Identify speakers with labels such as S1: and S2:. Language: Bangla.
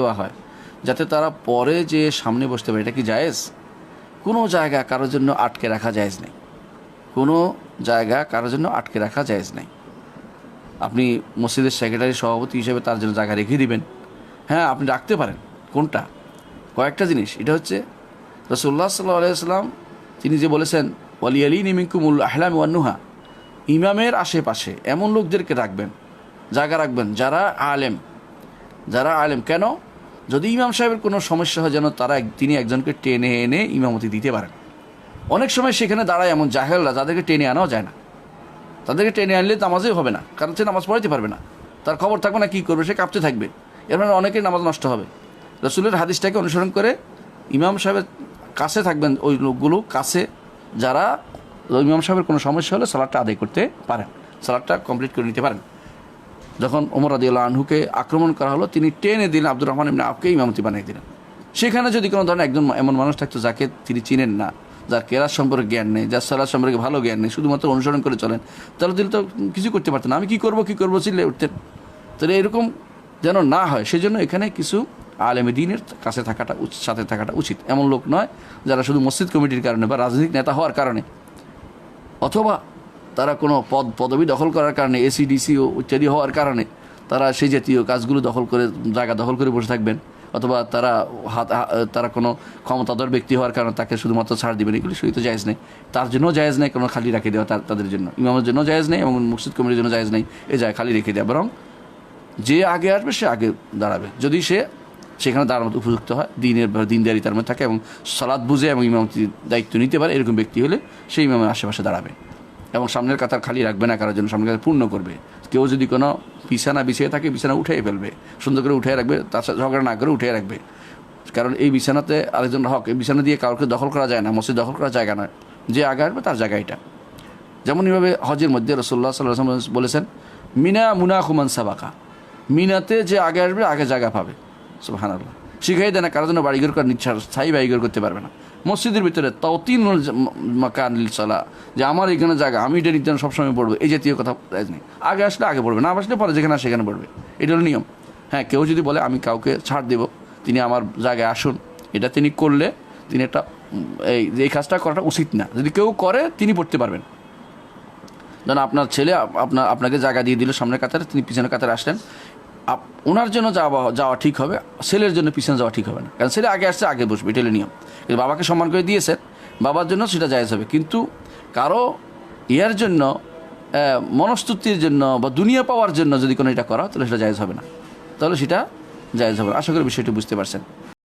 S1: দেওয়া হয়, যাতে তারা পরে যে সামনে বসতে পারে। এটা কি জায়েজ? কোনো জায়গা কারোর জন্য আটকে রাখা জায়েজ নেই। কোনো জায়গা কারোর জন্য আটকে রাখা জায়েজ নেই। আপনি মসজিদের সেক্রেটারি সভাপতি হিসেবে তার জন্য জায়গা রেখে দিবেন। হ্যাঁ আপনি রাখতে পারেন। কোনটা? কয়েকটা জিনিস। এটা হচ্ছে রসুল্লাহ সাল্লাহ আলাইসাল্লাম তিনি যে বলেছেন ওয়ালি আলী নিমিকুমুল আহলাম ওয়ান্নুহা ইমামের আশেপাশে এমন লোকদেরকে রাখবেন, জায়গা রাখবেন যারা আলেম। যারা আলেম, কেন? যদি ইমাম সাহেবের কোনো সমস্যা হয়, যেন তারা তিনি একজনকে টেনে এনে ইমামতি দিতে পারেন। অনেক সময় সেখানে দাঁড়ায় এমন জাহেলরা, যাদেরকে টেনে আনাও যায় না। তাদেরকে টেনে আনলে নামাজই হবে না, কারণ সে নামাজ পড়াইতে পারবে না। তার খবর থাকবে না, কী করবে? সে কাঁপতে থাকবে। এর মানে অনেকের নামাজ নষ্ট হবে। রসুলের হাদিসটাকে অনুসরণ করে ইমাম সাহেবের কাছে থাকবেন ওই লোকগুলো, কাছে, যারা ইমাম সাহেবের কোনো সমস্যা হলে সালাদটা আদায় করতে পারেন। সালাদটা কমপ্লিট করে নিতে পারেন। যখন ওমর রাদিউল্লাহ আনহুকে আক্রমণ করা হলো, তিনি টেনে দিলেন আব্দুর রহমান ইবনে আপকে ইমামতি বানিয়ে দিলেন। সেখানে যদি কোনো ধরনের একজন এমন মানুষ থাকতো যাকে তিনি চিনেন না, যার কেরাত সম্পর্কে জ্ঞান নেই, যার সালাদ সম্পর্কে ভালো জ্ঞান নেই, শুধুমাত্র অনুসরণ করে চলেন, তাহলে তিনি তো কিছু করতে পারতেন আমি কী করব, কী করব, চিল্লে উঠতেন। তাহলে এরকম যেন না হয়, সেজন্য এখানে কিছু আলেমে দিনের কাছে থাকাটা সাথে থাকাটা উচিত। এমন লোক নয় যারা শুধু মসজিদ কমিটির কারণে বা রাজনৈতিক নেতা হওয়ার কারণে। অথবা তারা কোনো পদ, পদবি দখল করার কারণে এসিডিসি ও ইত্যাদি হওয়ার কারণে তারা সেই জাতীয় কাজগুলো দখল করে, জায়গা দখল করে বসে থাকবেন। অথবা তারা হাত তারা কোনো ক্ষমতাধর ব্যক্তি হওয়ার কারণে তাকে শুধুমাত্র ছাড় দিবেন এগুলি সহিত জায়েজ নেই। তার জন্য জায়েজ নেই, কোনো খালি রেখে দেওয়া তাদের জন্য। ইমামের জন্য জায়েজ নেই এবং মসজিদ কমিটির জন্য জায়েজ নেই, এ যায় খালি রেখে দেওয়া বরং যে আগে আসবে, সে আগে দাঁড়াবে। যদি সে সেখানে দাঁড়ানোর উপযুক্ত হয়, দিনের, দিনদারি তার মধ্যে থাকে এবং সালাদ বুঝে এবং ইমামতির দায়িত্ব নিতে পারে, এরকম ব্যক্তি হলে সেই ইমামের আশেপাশে দাঁড়াবে। এবং সামনের কাতার খালি রাখবে না, কারোর জন্য সামনের কাতার পূর্ণ করবে। কেউ যদি কোনো বিছানা বিছিয়ে থাকে, বিছানা উঠিয়ে ফেলবে। সুন্দর করে উঠিয়ে রাখবে, তার সাথে ঝগড়া না করে উঠিয়ে রাখবে। কারণ এই বিছানাতে আরেকজন হক, এই বিছানা দিয়ে কাউকে দখল করা যায় না, মসজিদ দখল করা জায়গা নয়। যে আগে আসবে তার জায়গা এটা। যেমন এইভাবে হজের মধ্যে রসোল্লা সাল্লাহ বলেছেন, মিনা মুনা খুমান সাবাকা। মিনাতে যে আগে আসবে, আগে জায়গা পাবে। সুহান আল্লাহ শিখাই দেয় না, কারোর জন্য বাড়িঘর করার নিচ্ছা স্থায়ী বাড়িঘর করতে পারবে না। মসজিদের ভিতরে তাও তিন মাকান চলা যে আমার এখানে জায়গা, আমি এটা নিত্যান সবসময় পড়ব। এই জাতীয় কথা নেই। আগে আসলে আগে পড়বে, না আসলে পরে যেখানে সেখানে পড়বে। এটা হলো নিয়ম। হ্যাঁ কেউ যদি বলে, আমি কাউকে ছাড় দেব, তিনি আমার জায়গায় আসুন। এটা তিনি করলে তিনি একটা এই এই কাজটা করাটা উচিত না। যদি কেউ করে, তিনি পড়তে পারবেন। যেন আপনার ছেলে আপনার, আপনাকে জায়গা দিয়ে দিল সামনের কাতারে, তিনি পিছনের কাতারে আসলেন। ওনার জন্য যাওয়া যাওয়া ঠিক হবে ছেলের জন্য পিছনে যাওয়া ঠিক হবে না। কারণ ছেলে আগে আসছে, আগে বসবে, এটা নিয়ম। কিন্তু বাবাকে সম্মান করে দিয়েছেন বাবার জন্য সেটা যায় হবে। কিন্তু কারও ইয়ার জন্য মনস্তুতির জন্য বা দুনিয়া পাওয়ার জন্য যদি কোনো এটা করা, তাহলে সেটা জায়জ হবে না। তাহলে সেটা জায়জ হবে আশা করি বিষয়টি বুঝতে পারছেন।